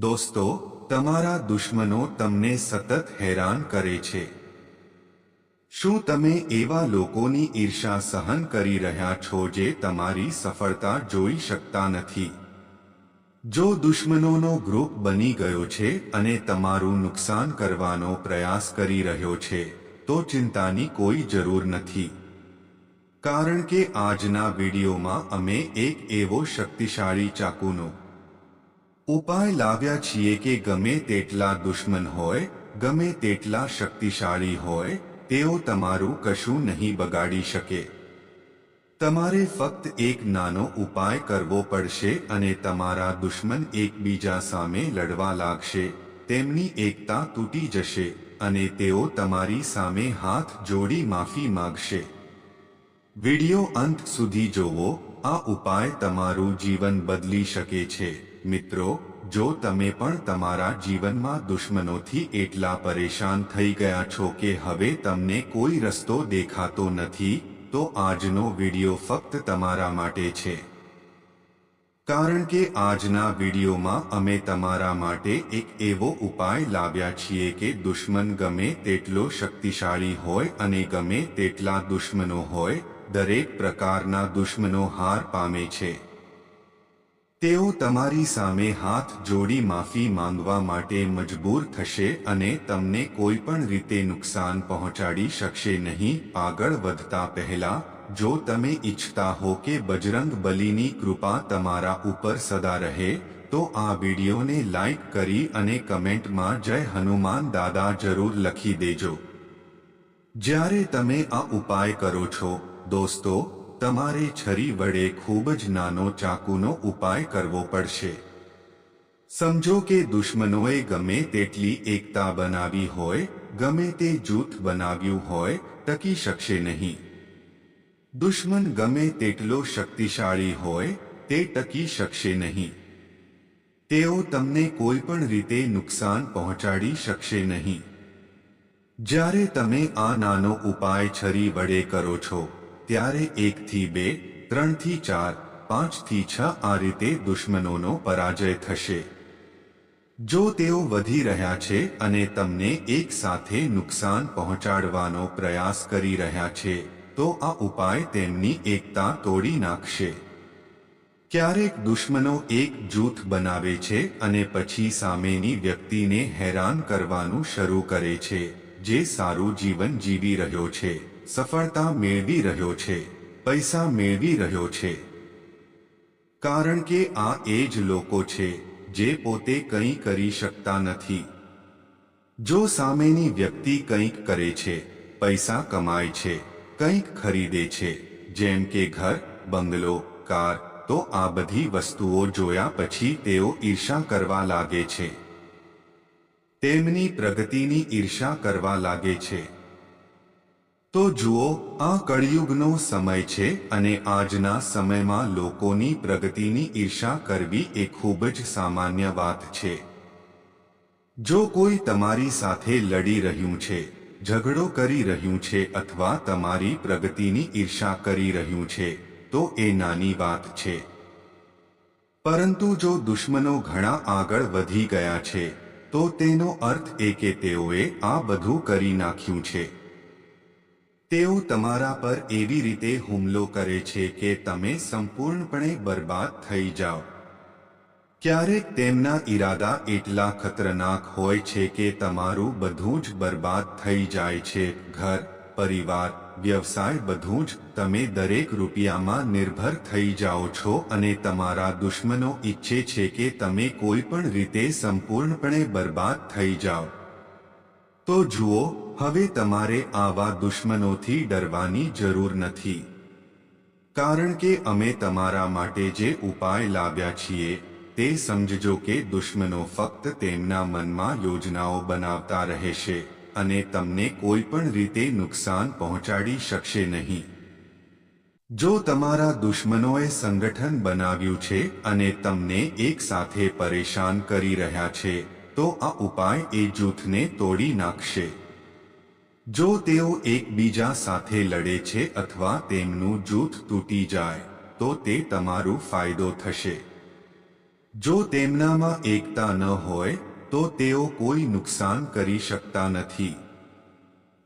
દોસ્તો, તમારા દુશ્મનો તમને સતત હેરાન કરે છે. શું તમે એવા લોકોની ઈર્ષા સહન કરી રહ્યા છો જે તમારી સફળતા જોઈ શકતા નથી? જો દુશ્મનોનો ગ્રુપ બની ગયો છે અને તમારું નુકસાન કરવાનો પ્રયાસ કરી રહ્યો છે, તો ચિંતાની કોઈ જરૂર નથી. કારણ કે આજના વિડીયોમાં અમે એક એવો શક્તિશાળી ચાકુનો ઉપાય લાવ્યા છીએ કે ગમે તેટલા દુશ્મન હોય, ગમે તેટલા શક્તિશાળી હોય, તેઓ તમારું કશું નહીં બગાડી શકે. તમારે ફક્ત એક નાનો ઉપાય કરવો પડશે અને તમારા દુશ્મન એકબીજા સામે લડવા લાગશે. તેમની એકતા તૂટી જશે અને તેઓ તમારી સામે હાથ જોડી માફી માંગશે. વિડિયો અંત સુધી જોવો. આ ઉપાય તમારું જીવન બદલી શકે છે. મિત્રો, જો તમે પણ તમારા જીવનમાં દુશ્મનોથી એટલા પરેશાન થઈ ગયા છો કે હવે તમને કોઈ રસ્તો દેખાતો નથી, તો આજનો વિડિયો ફક્ત તમારા માટે છે. કારણ કે આજના વિડીયોમાં અમે તમારા માટે એક એવો ઉપાય લાવ્યા છીએ કે દુશ્મન ગમે તેટલો શક્તિશાળી હોય અને ગમે તેટલા દુશ્મનો હોય, દરેક પ્રકારના દુશ્મનો હાર પામે છે. તેઓ તમારી સામે હાથ જોડી માફી માંગવા માટે મજબૂર થશે અને તમને કોઈ પણ રીતે નુકસાન પહોંચાડી શકશે નહીં. આગળ વધતા પહેલા, જો તમે ઈચ્છતા હો કે બજરંગ બલીની કૃપા તમારા ઉપર સદા રહે, તો આ વિડીયોને લાઈક કરી અને કમેન્ટમાં જય હનુમાન દાદા જરૂર લખી દેજો. જ્યારે તમે આ ઉપાય કરો છો, દોસ્તો તમારે છરી વડે ખૂબ જ નાનો ચાકુનો ઉપાય કરવો પડશે. સમજો કે દુશ્મનોએ ગમે તેટલી એકતા બનાવી હોય, ગમે તે જૂથ બનાવ્યું હોય, ટકી શકશે નહીં. દુશ્મન ગમે તેટલો શક્તિશાળી હોય, તે ટકી શકશે નહીં. તેઓ તમને કોઈ પણ રીતે નુકસાન પહોંચાડી શકશે નહીં. જ્યારે તમે આ નાનો ઉપાય છરી વડે કરો છો ત્યારે એકથી બે, ત્રણથી ચાર, પાંચથી છ આ રીતે દુશ્મનોનો પરાજય થશે. જો તેઓ વધી રહ્યા છે અને તમને એક સાથે નુકસાન પહોંચાડવાનો પ્રયાસ કરી રહ્યા છે, તો આ ઉપાય તેમની એકતા તોડી નાખશે. ક્યારેક દુશ્મનો એક જૂથ બનાવે છે અને પછી સામેની વ્યક્તિને હેરાન કરવાનું શરૂ કરે છે, જે સારું જીવન જીવી રહ્યો છે. સફળતા મેળવી રહ્યો છે, પૈસા મેળવી રહ્યો છે. કારણ કે આ એ જ લોકો છે, જે પોતે કંઈ કરી શકતા નથી. જો સામેની વ્યક્તિ કંઈક કરે છે, પૈસા કમાય છે, કંઈક ખરીદે છે, જેમ કે ઘર, બંગલો, કાર, તો આ બધી વસ્તુઓ જોયા પછી તેઓ ઈર્ષા કરવા લાગે છે. તેમની પ્રગતિની ઈર્ષા કરવા લાગે છે. તો જુઓ, આ કળિયુગનો સમય છે અને આજના સમયમાં લોકોની પ્રગતિની ઈર્ષા કરવી એ ખૂબ જ સામાન્ય વાત છે. જો કોઈ તમારી સાથે લડી રહ્યું છે, ઝઘડો કરી રહ્યું છે અથવા તમારી પ્રગતિની ઈર્ષા કરી રહ્યું છે, તો એ નાની વાત છે. પરંતુ જો દુશ્મનો ઘણા આગળ વધી ગયા છે, તો તેનો અર્થ એ કે તેઓએ આ બધું કરી નાખ્યું છે. તેઓ તમારા પર એવી રીતે હુમલો કરે છે કે તમે સંપૂર્ણપણે બરબાદ થઈ જાઓ. ક્યારેક તેમના ઈરાદા એટલા ખતરનાક હોય છે કે તમારું બધું જ બરબાદ થઈ જાય છે, ઘર, પરિવાર, વ્યવસાય બધું જ તમે દરેક રૂપિયામાં નિર્ભર થઈ જાઓ છો અને તમારા દુશ્મનો ઈચ્છે છે કે તમે કોઈ પણ રીતે સંપૂર્ણપણે બરબાદ થઈ જાઓ. તો જુઓ, હવે તમારે આવા દુશ્મનોથી ડરવાની જરૂર નથી. કારણ કે અમે તમારા માટે જે ઉપાય લાવ્યા છીએ, તે સમજજો કે દુશ્મનો ફક્ત તેમના મનમાં યોજનાઓ બનાવતા રહેશે અને તમને કોઈ પણ રીતે નુકસાન પહોંચાડી શકશે નહીં. જો તમારા દુશ્મનોએ સંગઠન બનાવ્યું છે અને તમને એક સાથે પરેશાન કરી રહ્યા છે તો આ ઉપાય એ જૂથને તોડી નાખશે. જો તેઓ એકબીજા સાથે લડે છે અથવા તેમનું જૂથ તૂટી જાય, તો તે તમારું ફાયદો થશે. જો તેમનામાં એકતા ન હોય, તો તેઓ કોઈ નુકસાન કરી શકતા નથી.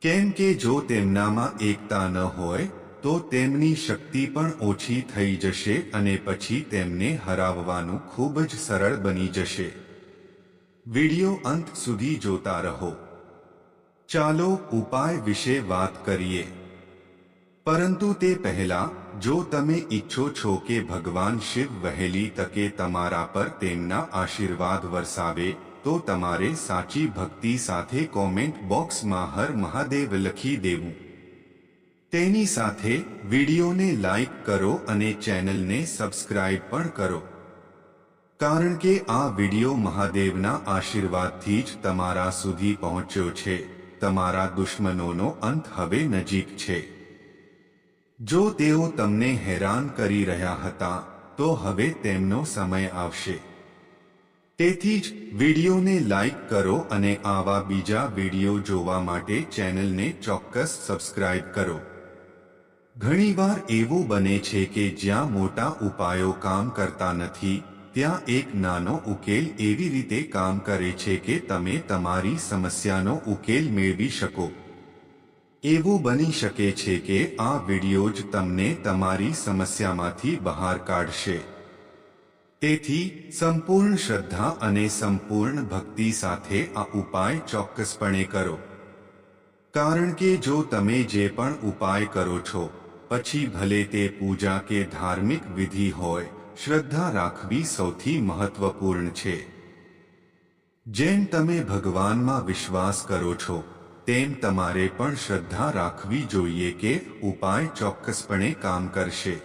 કેમ કે જો તેમનામાં એકતા ન હોય, તો તેમની શક્તિ પણ ઓછી થઈ જશે અને પછી તેમને હરાવવાનું ખૂબ જ સરળ બની જશે. વિડિયો અંત સુધી જોતા રહો. ચાલો ઉપાય વિશે વાત કરીએ. પરંતુ તે પહેલા, જો તમે ઈચ્છો છો કે ભગવાન શિવ વહેલી તકે તમારા પર તેમના આશીર્વાદ વરસાવે, તો તમારે સાચી ભક્તિ સાથે કોમેન્ટ બોક્સમાં હર મહાદેવ લખી દેવું. તેની સાથે વિડીયોને લાઈક કરો અને ચેનલને સબસ્ક્રાઇબ પણ કરો. કારણ કે આ વીડિયો મહાદેવના આશીર્વાદથી જ તમારા સુધી પહોંચ્યો છે. તમારા દુશ્મનોનો અંત હવે નજીક છે. જો તેઓ તમને હેરાન કરી રહ્યા હતા, તો હવે તેમનો સમય આવશે. તેથી જ વિડીયોને લાઈક કરો અને આવા બીજા વીડિયો જોવા માટે ચેનલને ચોક્કસ સબસ્ક્રાઇબ કરો. ઘણીવાર એવું બને છે કે જ્યાં મોટા ઉપાયો કામ કરતા નથી ત્યાં એક નાનો ઉકેલ એવી રીતે કામ કરે છે કે તમે તમારી સમસ્યાનો ઉકેલ મેળવી શકો. એવું બની શકે છે કે આ વિડિયો જ તમને તમારી સમસ્યામાંથી બહાર કાઢશે. તેથી, સંપૂર્ણ શ્રદ્ધા અને સંપૂર્ણ ભક્તિ સાથે આ ઉપાય ચોક્કસપણે કરો. કારણ કે જો તમે જે પણ ઉપાય કરો છો, પછી ભલે તે પૂજા કે ધાર્મિક વિધિ હોય શ્રદ્ધા રાખવી સૌથી મહત્વપૂર્ણ છે. જેમ તમે ભગવાનમાં વિશ્વાસ કરો છો, તેમ તમારે પણ શ્રદ્ધા રાખવી જોઈએ કે ઉપાય ચોક્કસપણે કામ કરશે.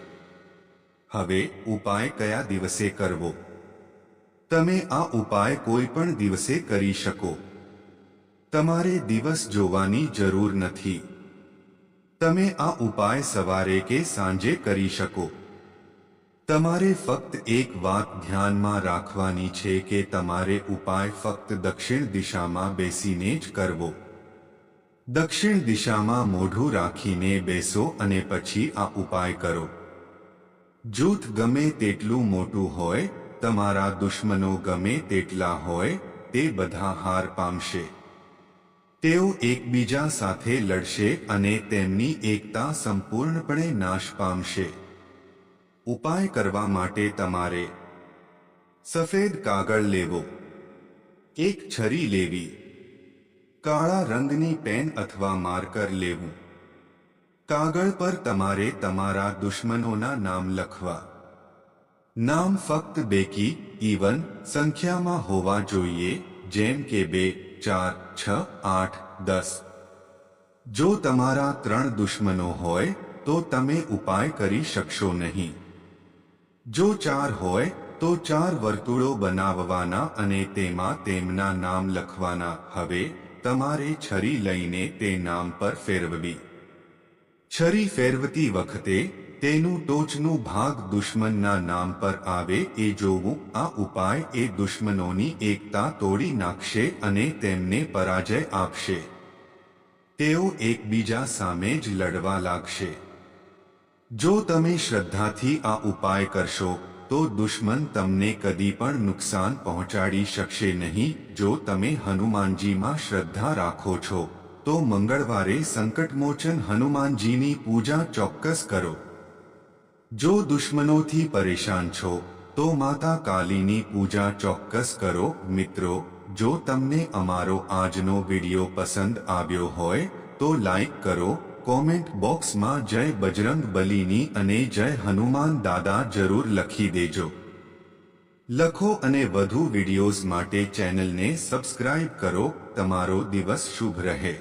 હવે, ઉપાય કયા દિવસે કરવો? તમે આ ઉપાય કોઈ પણ દિવસે કરી શકો. તમારે દિવસ જોવાની જરૂર નથી. તમે આ ઉપાય સવારે કે સાંજે કરી શકો. તમારે ફક્ત એક વાત ધ્યાનમાં રાખવાની છે કે તમારે ઉપાય ફક્ત દક્ષિણ દિશામાં બેસીને જ કરવો. દક્ષિણ દિશામાં મોઢું રાખીને બેસો અને પછી આ ઉપાય કરો. જૂથ ગમે તેટલું મોટું હોય, તમારા દુશ્મનો ગમે તેટલા હોય, તે બધા હાર પામશે. તેઓ એકબીજા સાથે લડશે અને તેમની એકતા સંપૂર્ણપણે નાશ પામશે. ઉપાય કરવા માટે તમારે સફેદ કાગળ લેવો એક છરી લેવી કાળા રંગની પેન અથવા માર્કર લેવું કાગળ પર તમારે તમારા દુશ્મનોના નામ લખવા નામ ફક્ત બેકી ઇવન સંખ્યામાં હોવા જોઈએ જેમ કે બે ચાર છ આઠ દસ જો તમારા ત્રણ દુશ્મનો હોય તો તમે ઉપાય કરી શકશો નહીં જો ચાર હોય, તો ચાર વર્તુળો બનાવવાના અને તેમાં તેમના નામ લખવાના. હવે, તમારે છરી લઈને તે નામ પર ફેરવવી. છરી ફેરવતી વખતે, તેનું ટોચનું ભાગ દુશ્મનના નામ પર આવે, એ જોવું. આ ઉપાય એ દુશ્મનોની એકતા તોડી નાખશે અને તેમને પરાજય આપશે. તેઓ એકબીજા સામે જ લડવા લાગશે. જો તમે શ્રદ્ધાથી આ ઉપાય કરશો, તો દુશ્મન તમને કદી પણ નુકસાન પહોંચાડી શકશે નહીં. જો તમે હનુમાનજીમાં શ્રદ્ધા રાખો છો, તો મંગળવારે સંકટમોચન હનુમાનજીની પૂજા ચોક્કસ કરો. જો દુશ્મનોથી પરેશાન છો, તો માતા કાલીની પૂજા ચોક્કસ કરો. મિત્રો, જો તમને અમારો આજનો વિડિયો પસંદ આવ્યો હોય, તો લાઈક કરો કોમેન્ટ બોક્સમાં જય બજરંગ બલીની અને જય હનુમાન દાદા જરૂર લખી દેજો. લખો અને વધુ વિડિયોઝ માટે ચેનલને સબસ્ક્રાઇબ કરો. તમારો દિવસ શુભ રહે.